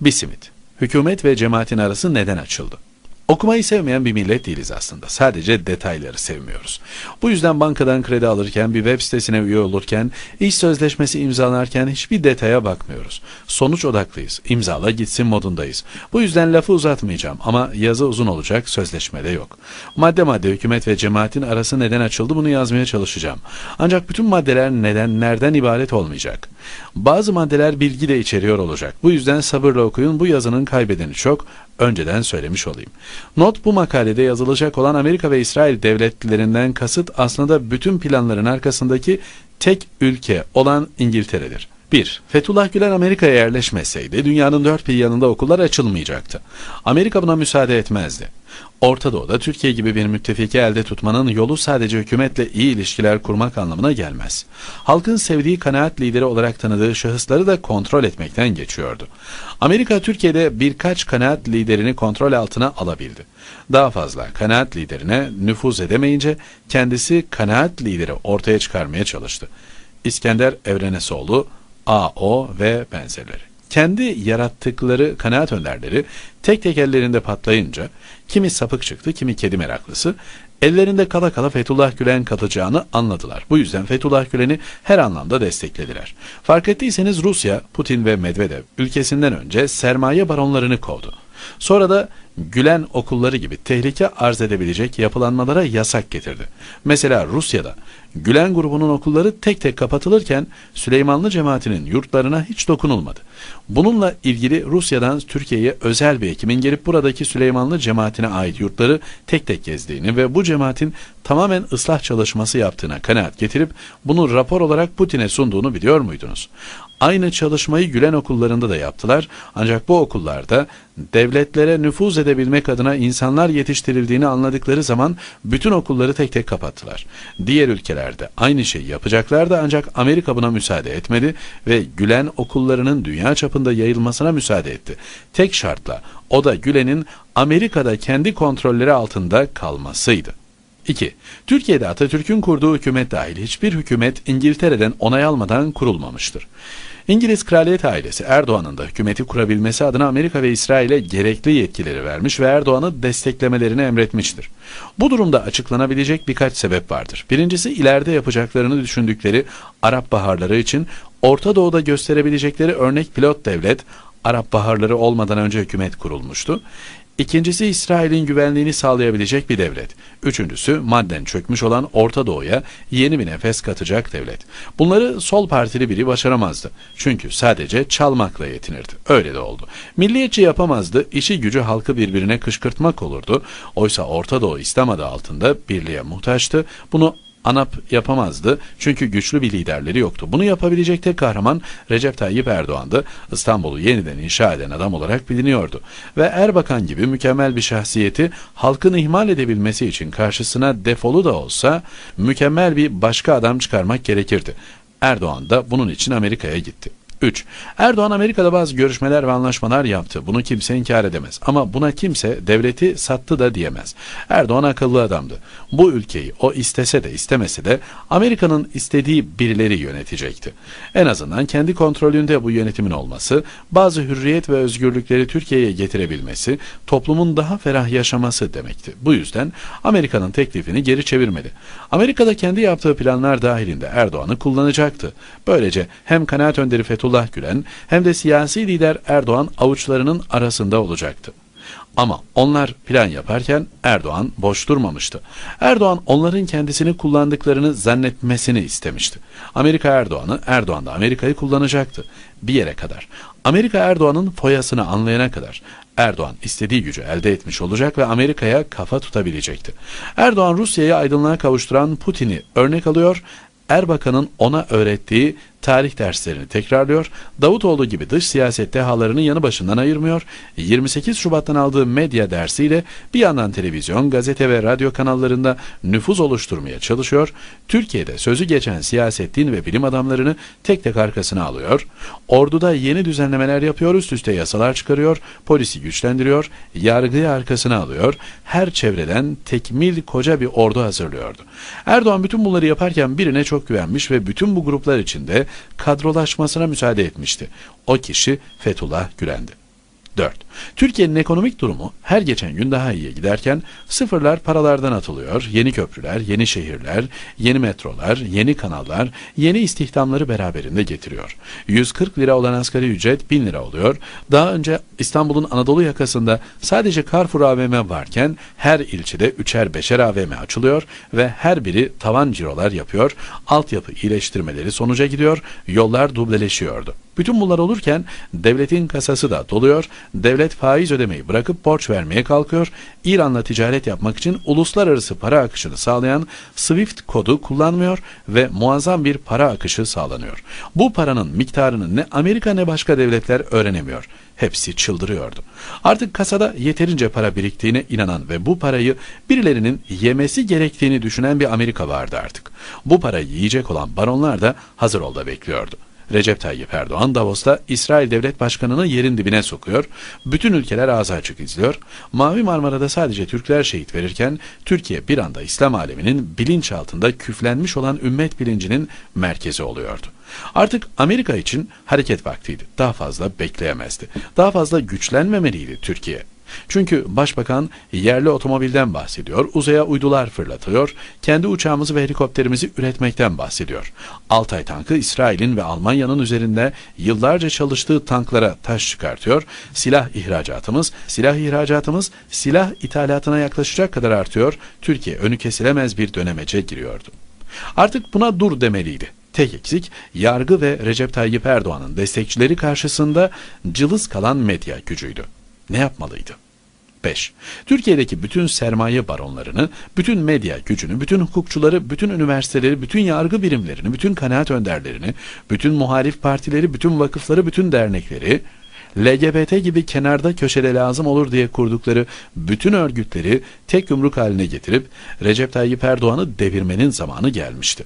Bir simit. Hükümet ve cemaatin arası neden açıldı? Okumayı sevmeyen bir millet değiliz aslında. Sadece detayları sevmiyoruz. Bu yüzden bankadan kredi alırken, bir web sitesine üye olurken, iş sözleşmesi imzalarken hiçbir detaya bakmıyoruz. Sonuç odaklıyız. İmzala gitsin modundayız. Bu yüzden lafı uzatmayacağım ama yazı uzun olacak, sözleşmede yok. Madde madde hükümet ve cemaatin arası neden açıldı bunu yazmaya çalışacağım. Ancak bütün maddeler neden, nereden ibaret olmayacak. Bazı maddeler bilgi de içeriyor olacak. Bu yüzden sabırla okuyun. Bu yazının kaybedeni çok. Önceden söylemiş olayım. Not bu makalede yazılacak olan Amerika ve İsrail devletlerinden kasıt aslında bütün planların arkasındaki tek ülke olan İngiltere'dir. 1. Fethullah Gülen Amerika'ya yerleşmeseydi dünyanın dört bir yanında okullar açılmayacaktı. Amerika buna müsaade etmezdi. Orta Doğu'da Türkiye gibi bir müttefiki elde tutmanın yolu sadece hükümetle iyi ilişkiler kurmak anlamına gelmez. Halkın sevdiği kanaat lideri olarak tanıdığı şahısları da kontrol etmekten geçiyordu. Amerika Türkiye'de birkaç kanaat liderini kontrol altına alabildi. Daha fazla kanaat liderine nüfuz edemeyince kendisi kanaat lideri ortaya çıkarmaya çalıştı. İskender Evrenesoğlu, A.O. ve benzerleri. Kendi yarattıkları kanaat önderleri tek tek ellerinde patlayınca kimi sapık çıktı kimi kedi meraklısı ellerinde kala kala Fethullah Gülen katacağını anladılar. Bu yüzden Fethullah Gülen'i her anlamda desteklediler. Fark ettiyseniz Rusya, Putin ve Medvedev ülkesinden önce sermaye baronlarını kovdu. Sonra da Gülen okulları gibi tehlike arz edebilecek yapılanmalara yasak getirdi. Mesela Rusya'da Gülen grubunun okulları tek tek kapatılırken Süleymanlı cemaatinin yurtlarına hiç dokunulmadı. Bununla ilgili Rusya'dan Türkiye'ye özel bir ekimin gelip buradaki Süleymanlı cemaatine ait yurtları tek tek gezdiğini ve bu cemaatin tamamen ıslah çalışması yaptığına kanaat getirip bunu rapor olarak Putin'e sunduğunu biliyor muydunuz? Aynı çalışmayı Gülen okullarında da yaptılar ancak bu okullarda devletlere nüfuz edebilmek adına insanlar yetiştirildiğini anladıkları zaman bütün okulları tek tek kapattılar. Diğer ülkelerde aynı şeyi yapacaklardı ancak Amerika buna müsaade etmedi ve Gülen okullarının dünya çapında yayılmasına müsaade etti. Tek şartla o da Gülen'in Amerika'da kendi kontrolleri altında kalmasıydı. 2. Türkiye'de Atatürk'ün kurduğu hükümet dahil hiçbir hükümet İngiltere'den onay almadan kurulmamıştır. İngiliz kraliyet ailesi Erdoğan'ın da hükümeti kurabilmesi adına Amerika ve İsrail'e gerekli yetkileri vermiş ve Erdoğan'ı desteklemelerini emretmiştir. Bu durumda açıklanabilecek birkaç sebep vardır. Birincisi ileride yapacaklarını düşündükleri Arap Baharları için Orta Doğu'da gösterebilecekleri örnek pilot devlet Arap Baharları olmadan önce hükümet kurulmuştu. İkincisi İsrail'in güvenliğini sağlayabilecek bir devlet. Üçüncüsü madden çökmüş olan Orta Doğu'ya yeni bir nefes katacak devlet. Bunları sol partili biri başaramazdı. Çünkü sadece çalmakla yetinirdi. Öyle de oldu. Milliyetçi yapamazdı, işi gücü halkı birbirine kışkırtmak olurdu. Oysa Orta Doğu İslam adı altında birliğe muhtaçtı. Bunu ANAP yapamazdı çünkü güçlü bir liderleri yoktu. Bunu yapabilecek tek kahraman Recep Tayyip Erdoğan'dı. İstanbul'u yeniden inşa eden adam olarak biliniyordu. Ve Erbakan gibi mükemmel bir şahsiyeti halkın ihmal edebilmesi için karşısına defolu da olsa mükemmel bir başka adam çıkarmak gerekirdi. Erdoğan da bunun için Amerika'ya gitti. 3. Erdoğan Amerika'da bazı görüşmeler ve anlaşmalar yaptı. Bunu kimse inkar edemez. Ama buna kimse devleti sattı da diyemez. Erdoğan akıllı adamdı. Bu ülkeyi o istese de istemese de Amerika'nın istediği birileri yönetecekti. En azından kendi kontrolünde bu yönetimin olması, bazı hürriyet ve özgürlükleri Türkiye'ye getirebilmesi, toplumun daha ferah yaşaması demekti. Bu yüzden Amerika'nın teklifini geri çevirmedi. Amerika'da kendi yaptığı planlar dahilinde Erdoğan'ı kullanacaktı. Böylece hem kanaat önderi FETÖ Fethullah Gülen hem de siyasi lider Erdoğan avuçlarının arasında olacaktı. Ama onlar plan yaparken Erdoğan boş durmamıştı. Erdoğan onların kendisini kullandıklarını zannetmesini istemişti. Amerika Erdoğan'ı, Erdoğan da Amerika'yı kullanacaktı. Bir yere kadar. Amerika Erdoğan'ın foyasını anlayana kadar. Erdoğan istediği gücü elde etmiş olacak ve Amerika'ya kafa tutabilecekti. Erdoğan Rusya'yı aydınlığa kavuşturan Putin'i örnek alıyor, Erbakan'ın ona öğrettiği tarih derslerini tekrarlıyor, Davutoğlu gibi dış siyaset dehalarını yanı başından ayırmıyor, 28 Şubat'tan aldığı medya dersiyle bir yandan televizyon, gazete ve radyo kanallarında nüfuz oluşturmaya çalışıyor, Türkiye'de sözü geçen siyaset, din ve bilim adamlarını tek tek arkasına alıyor, orduda yeni düzenlemeler yapıyor, üst üste yasalar çıkarıyor, polisi güçlendiriyor, yargıyı arkasına alıyor, her çevreden tekmil koca bir ordu hazırlıyordu. Erdoğan bütün bunları yaparken birine çok güvenmiş ve bütün bu gruplar içinde kadrolaşmasına müsaade etmişti. O kişi Fethullah Gülen'di. 4. Türkiye'nin ekonomik durumu her geçen gün daha iyiye giderken sıfırlar paralardan atılıyor, yeni köprüler, yeni şehirler, yeni metrolar, yeni kanallar, yeni istihdamları beraberinde getiriyor. 140 lira olan asgari ücret 1000 lira oluyor. Daha önce İstanbul'un Anadolu yakasında sadece Carrefour AVM varken her ilçede üçer beşer AVM açılıyor ve her biri tavan cirolar yapıyor, altyapı iyileştirmeleri sonuca gidiyor, yollar dubleleşiyordu. Bütün bunlar olurken devletin kasası da doluyor, devlet faiz ödemeyi bırakıp borç vermeye kalkıyor, İran'la ticaret yapmak için uluslararası para akışını sağlayan SWIFT kodu kullanmıyor ve muazzam bir para akışı sağlanıyor. Bu paranın miktarını ne Amerika ne başka devletler öğrenemiyor. Hepsi çıldırıyordu. Artık kasada yeterince para biriktiğine inanan ve bu parayı birilerinin yemesi gerektiğini düşünen bir Amerika vardı artık. Bu parayı yiyecek olan baronlar da hazır olda bekliyordu. Recep Tayyip Erdoğan Davos'ta İsrail Devlet Başkanı'nı yerin dibine sokuyor. Bütün ülkeler ağzı açık izliyor. Mavi Marmara'da sadece Türkler şehit verirken Türkiye bir anda İslam aleminin bilinç altında küflenmiş olan ümmet bilincinin merkezi oluyordu. Artık Amerika için hareket vaktiydi. Daha fazla bekleyemezdi. Daha fazla güçlenmemeliydi Türkiye. Çünkü başbakan yerli otomobilden bahsediyor, uzaya uydular fırlatıyor, kendi uçağımızı ve helikopterimizi üretmekten bahsediyor. Altay tankı İsrail'in ve Almanya'nın üzerinde yıllarca çalıştığı tanklara taş çıkartıyor. Silah ihracatımız, silah ihracatımız silah ithalatına yaklaşacak kadar artıyor. Türkiye önü kesilemez bir dönemece giriyordu. Artık buna dur demeliydi. Tek eksik yargı ve Recep Tayyip Erdoğan'ın destekçileri karşısında cılız kalan medya gücüydü ne yapmalıydı? 5. Türkiye'deki bütün sermaye baronlarını, bütün medya gücünü, bütün hukukçuları, bütün üniversiteleri, bütün yargı birimlerini, bütün kanaat önderlerini, bütün muhalif partileri, bütün vakıfları, bütün dernekleri, LGBT gibi kenarda köşede lazım olur diye kurdukları bütün örgütleri tek yumruk haline getirip Recep Tayyip Erdoğan'ı devirmenin zamanı gelmişti.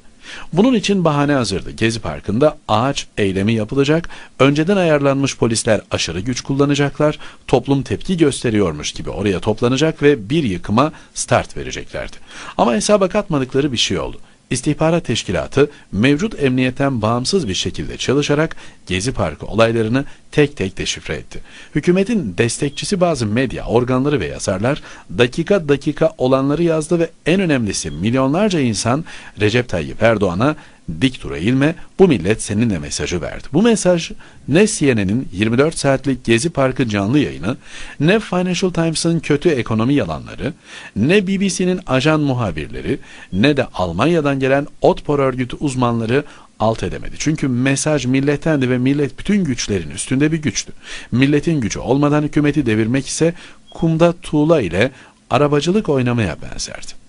Bunun için bahane hazırdı. Gezi Parkı'nda ağaç eylemi yapılacak, önceden ayarlanmış polisler aşırı güç kullanacaklar, toplum tepki gösteriyormuş gibi oraya toplanacak ve bir yıkıma start vereceklerdi. Ama hesaba katmadıkları bir şey oldu. İstihbarat Teşkilatı mevcut emniyetten bağımsız bir şekilde çalışarak Gezi Parkı olaylarını tek tek deşifre etti. Hükümetin destekçisi bazı medya organları ve yazarlar dakika dakika olanları yazdı ve en önemlisi milyonlarca insan Recep Tayyip Erdoğan'a dik dur eğilme bu millet seninle mesajı verdi. Bu mesaj ne CNN'in 24 saatlik Gezi Parkı canlı yayını, ne Financial Times'ın kötü ekonomi yalanları, ne BBC'nin ajan muhabirleri, ne de Almanya'dan gelen Otpor örgütü uzmanları alt edemedi. Çünkü mesaj millettendi ve millet bütün güçlerin üstünde bir güçtü. Milletin gücü olmadan hükümeti devirmek ise kumda tuğla ile arabacılık oynamaya benzerdi.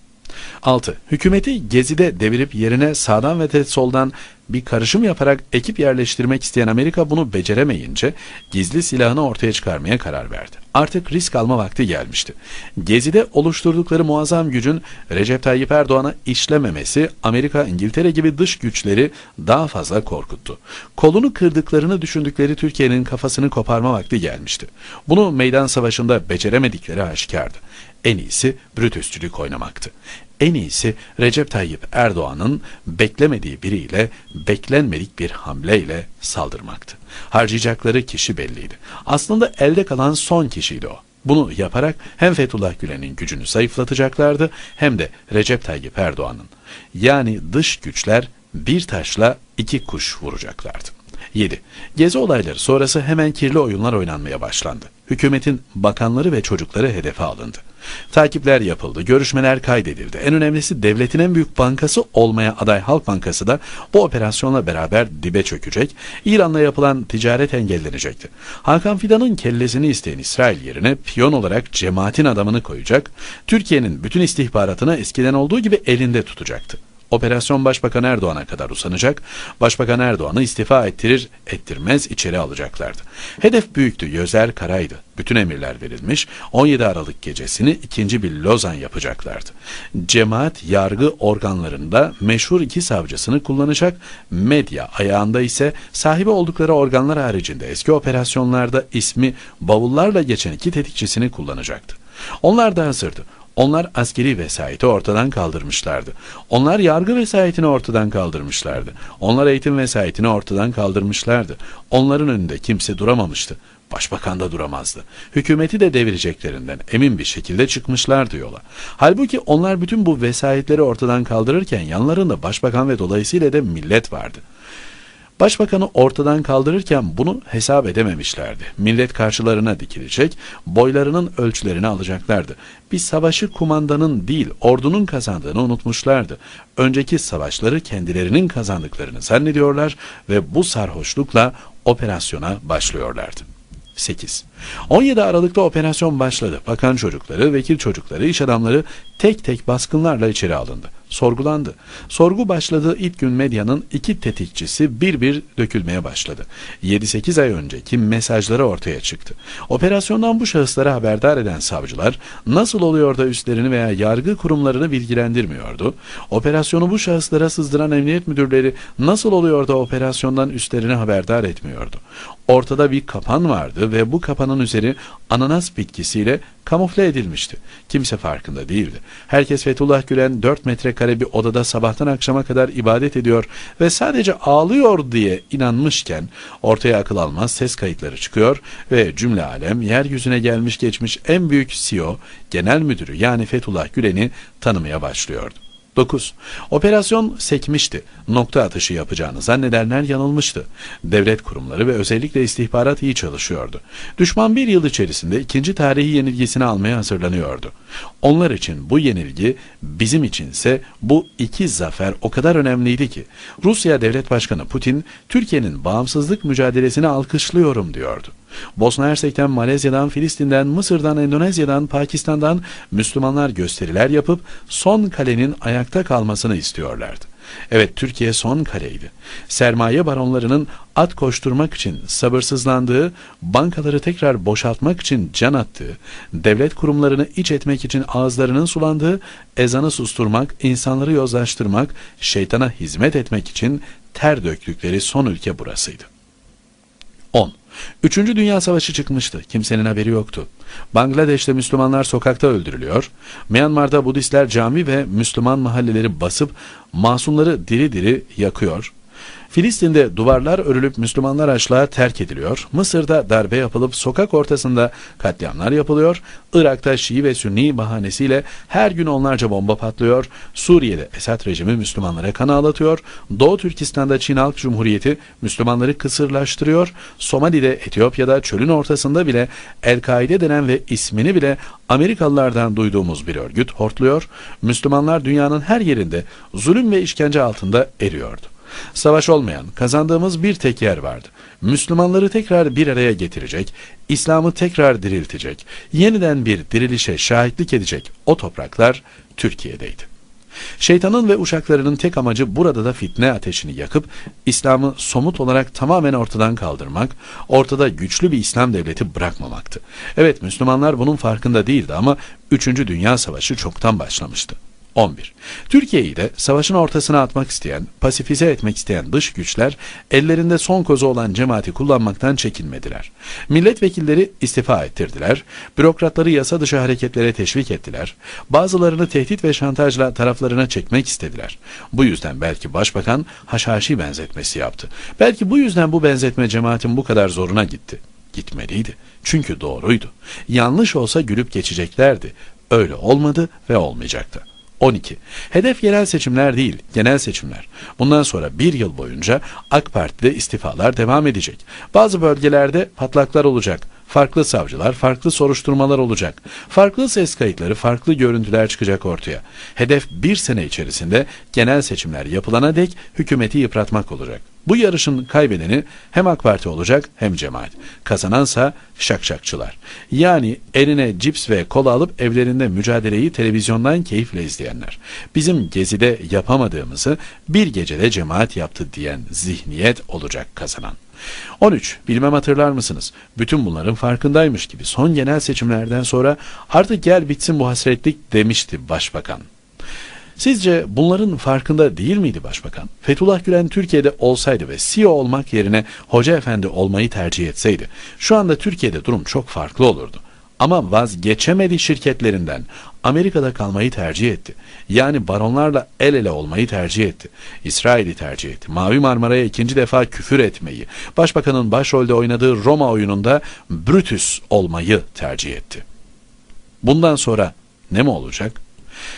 6. Hükümeti Gezi'de devirip yerine sağdan ve soldan bir karışım yaparak ekip yerleştirmek isteyen Amerika bunu beceremeyince gizli silahını ortaya çıkarmaya karar verdi. Artık risk alma vakti gelmişti. Gezi'de oluşturdukları muazzam gücün Recep Tayyip Erdoğan'a işlememesi Amerika, İngiltere gibi dış güçleri daha fazla korkuttu. Kolunu kırdıklarını düşündükleri Türkiye'nin kafasını koparma vakti gelmişti. Bunu meydan savaşında beceremedikleri aşikardı. En iyisi Brutusçülük oynamaktı. En iyisi Recep Tayyip Erdoğan'ın beklemediği biriyle beklenmedik bir hamleyle saldırmaktı. Harcayacakları kişi belliydi. Aslında elde kalan son kişiydi o. Bunu yaparak hem Fethullah Gülen'in gücünü zayıflatacaklardı hem de Recep Tayyip Erdoğan'ın. Yani dış güçler bir taşla iki kuş vuracaklardı. 7. Gezi olayları sonrası hemen kirli oyunlar oynanmaya başlandı. Hükümetin bakanları ve çocukları hedefe alındı. Takipler yapıldı, görüşmeler kaydedildi. En önemlisi devletin en büyük bankası olmaya aday Halk Bankası da bu operasyonla beraber dibe çökecek, İran'la yapılan ticaret engellenecekti. Hakan Fidan'ın kellesini isteyen İsrail yerine piyon olarak cemaatin adamını koyacak, Türkiye'nin bütün istihbaratını eskiden olduğu gibi elinde tutacaktı. Operasyon Başbakan Erdoğan'a kadar uzanacak. Başbakan Erdoğan'ı istifa ettirir ettirmez içeri alacaklardı. Hedef büyüktü, Yüzer Karay'dı. Bütün emirler verilmiş. 17 Aralık gecesini ikinci bir Lozan yapacaklardı. Cemaat yargı organlarında meşhur iki savcısını kullanacak. Medya ayağında ise sahibi oldukları organlar haricinde eski operasyonlarda ismi bavullarla geçen iki tetikçisini kullanacaktı. Onlar da hazırdı. Onlar askeri vesayeti ortadan kaldırmışlardı. Onlar yargı vesayetini ortadan kaldırmışlardı. Onlar eğitim vesayetini ortadan kaldırmışlardı. Onların önünde kimse duramamıştı. Başbakan da duramazdı. Hükümeti de devireceklerinden emin bir şekilde çıkmışlardı yola. Halbuki onlar bütün bu vesayetleri ortadan kaldırırken yanlarında başbakan ve dolayısıyla da millet vardı. Başbakanı ortadan kaldırırken bunu hesap edememişlerdi. Millet karşılarına dikilecek, boylarının ölçülerini alacaklardı. Bir savaşı kumandanın değil, ordunun kazandığını unutmuşlardı. Önceki savaşları kendilerinin kazandıklarını zannediyorlar ve bu sarhoşlukla operasyona başlıyorlardı. 8. 17 Aralık'ta operasyon başladı. Bakan çocukları, vekil çocukları, iş adamları tek tek baskınlarla içeri alındı. Sorgulandı. Sorgu başladığı ilk gün medyanın iki tetikçisi bir bir dökülmeye başladı. 7-8 ay önceki mesajları ortaya çıktı. Operasyondan bu şahısları haberdar eden savcılar nasıl oluyor da üstlerini veya yargı kurumlarını bilgilendirmiyordu? Operasyonu bu şahıslara sızdıran emniyet müdürleri nasıl oluyor da operasyondan üstlerini haberdar etmiyordu? Ortada bir kapan vardı ve bu kapanın üzeri ananas bitkisiyle kamufle edilmişti. Kimse farkında değildi. Herkes Fethullah Gülen 4 metrekare bir odada sabahtan akşama kadar ibadet ediyor ve sadece ağlıyor diye inanmışken ortaya akıl almaz ses kayıtları çıkıyor ve cümle alem yeryüzüne gelmiş geçmiş en büyük CEO, genel müdürü yani Fethullah Gülen'i tanımaya başlıyordu. 9. Operasyon sekmişti. Nokta atışı yapacağını zannedenler yanılmıştı. Devlet kurumları ve özellikle istihbarat iyi çalışıyordu. Düşman bir yıl içerisinde ikinci tarihi yenilgisini almaya hazırlanıyordu. Onlar için bu yenilgi, bizim içinse bu iki zafer o kadar önemliydi ki, Rusya Devlet Başkanı Putin, Türkiye'nin bağımsızlık mücadelesini alkışlıyorum diyordu. Bosna Hersek'ten, Malezya'dan, Filistin'den, Mısır'dan, Endonezya'dan, Pakistan'dan Müslümanlar gösteriler yapıp son kalenin ayakta kalmasını istiyorlardı. Evet Türkiye son kaleydi. Sermaye baronlarının at koşturmak için sabırsızlandığı, bankaları tekrar boşaltmak için can attığı, devlet kurumlarını iç etmek için ağızlarının sulandığı, ezanı susturmak, insanları yozlaştırmak, şeytana hizmet etmek için ter döktükleri son ülke burasıydı. 10. Üçüncü Dünya Savaşı çıkmıştı. Kimsenin haberi yoktu. Bangladeş'te Müslümanlar sokakta öldürülüyor. Myanmar'da Budistler cami ve Müslüman mahalleleri basıp masumları diri diri yakıyor. Filistin'de duvarlar örülüp Müslümanlar açlığa terk ediliyor. Mısır'da darbe yapılıp sokak ortasında katliamlar yapılıyor. Irak'ta Şii ve Sünni bahanesiyle her gün onlarca bomba patlıyor. Suriye'de Esad rejimi Müslümanlara kan ağlatıyor. Doğu Türkistan'da Çin Halk Cumhuriyeti Müslümanları kısırlaştırıyor. Somali'de, Etiyopya'da çölün ortasında bile El-Kaide denen ve ismini bile Amerikalılardan duyduğumuz bir örgüt hortluyor. Müslümanlar dünyanın her yerinde zulüm ve işkence altında eriyordu. Savaş olmayan, kazandığımız bir tek yer vardı. Müslümanları tekrar bir araya getirecek, İslam'ı tekrar diriltecek, yeniden bir dirilişe şahitlik edecek o topraklar Türkiye'deydi. Şeytanın ve uşaklarının tek amacı burada da fitne ateşini yakıp İslam'ı somut olarak tamamen ortadan kaldırmak, ortada güçlü bir İslam devleti bırakmamaktı. Evet Müslümanlar bunun farkında değildi ama 3. Dünya Savaşı çoktan başlamıştı. 11. Türkiye'yi de savaşın ortasına atmak isteyen, pasifize etmek isteyen dış güçler ellerinde son kozu olan cemaati kullanmaktan çekinmediler. Milletvekilleri istifa ettirdiler, bürokratları yasa dışı hareketlere teşvik ettiler, bazılarını tehdit ve şantajla taraflarına çekmek istediler. Bu yüzden belki başbakan haşhaşi benzetmesi yaptı. Belki bu yüzden bu benzetme cemaatin bu kadar zoruna gitti. Gitmeliydi. Çünkü doğruydu. Yanlış olsa gülüp geçeceklerdi. Öyle olmadı ve olmayacaktı. 12. Hedef yerel seçimler değil, genel seçimler. Bundan sonra bir yıl boyunca AK Parti'de istifalar devam edecek. Bazı bölgelerde patlaklar olacak. Farklı savcılar, farklı soruşturmalar olacak. Farklı ses kayıtları, farklı görüntüler çıkacak ortaya. Hedef bir sene içerisinde genel seçimler yapılana dek hükümeti yıpratmak olacak. Bu yarışın kaybedeni hem AK Parti olacak hem cemaat. Kazanansa şakşakçılar. Yani eline cips ve kola alıp evlerinde mücadeleyi televizyondan keyifle izleyenler. Bizim gezide yapamadığımızı bir gecede cemaat yaptı diyen zihniyet olacak kazanan. 13. Bilmem hatırlar mısınız? Bütün bunların farkındaymış gibi son genel seçimlerden sonra artık gel bitsin bu hasretlik demişti başbakan. Sizce bunların farkında değil miydi başbakan? Fethullah Gülen Türkiye'de olsaydı ve CEO olmak yerine hoca efendi olmayı tercih etseydi, şu anda Türkiye'de durum çok farklı olurdu. Ama vazgeçemedi şirketlerinden. Amerika'da kalmayı tercih etti. Yani baronlarla el ele olmayı tercih etti. İsrail'i tercih etti. Mavi Marmara'ya ikinci defa küfür etmeyi, başbakanın başrolde oynadığı Roma oyununda Brutus olmayı tercih etti. Bundan sonra ne mi olacak?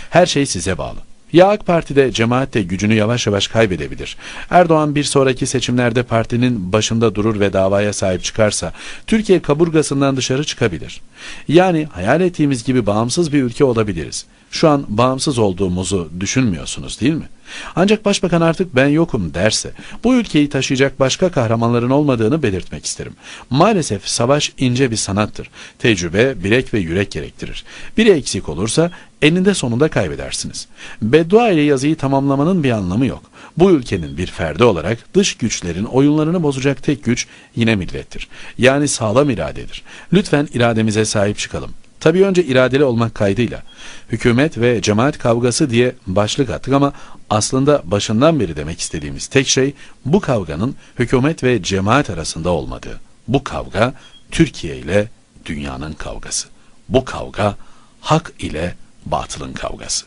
Her şey size bağlı. Ya AK Parti'de cemaat de gücünü yavaş yavaş kaybedebilir. Erdoğan bir sonraki seçimlerde partinin başında durur ve davaya sahip çıkarsa Türkiye kaburgasından dışarı çıkabilir. Yani hayal ettiğimiz gibi bağımsız bir ülke olabiliriz. Şu an bağımsız olduğumuzu düşünmüyorsunuz değil mi? Ancak başbakan artık ben yokum derse bu ülkeyi taşıyacak başka kahramanların olmadığını belirtmek isterim. Maalesef savaş ince bir sanattır. Tecrübe, bilek ve yürek gerektirir. Biri eksik olursa eninde sonunda kaybedersiniz. Beddua ile yazıyı tamamlamanın bir anlamı yok. Bu ülkenin bir ferdi olarak dış güçlerin oyunlarını bozacak tek güç yine millettir. Yani sağlam iradedir. Lütfen irademize sahip çıkalım. Tabii önce iradeli olmak kaydıyla. Hükümet ve cemaat kavgası diye başlık attık ama aslında başından beri demek istediğimiz tek şey bu kavganın hükümet ve cemaat arasında olmadığı. Bu kavga Türkiye ile dünyanın kavgası. Bu kavga hak ile batılın kavgası.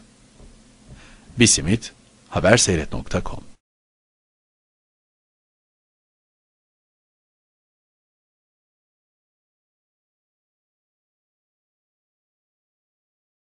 Bisimit haberseyret.com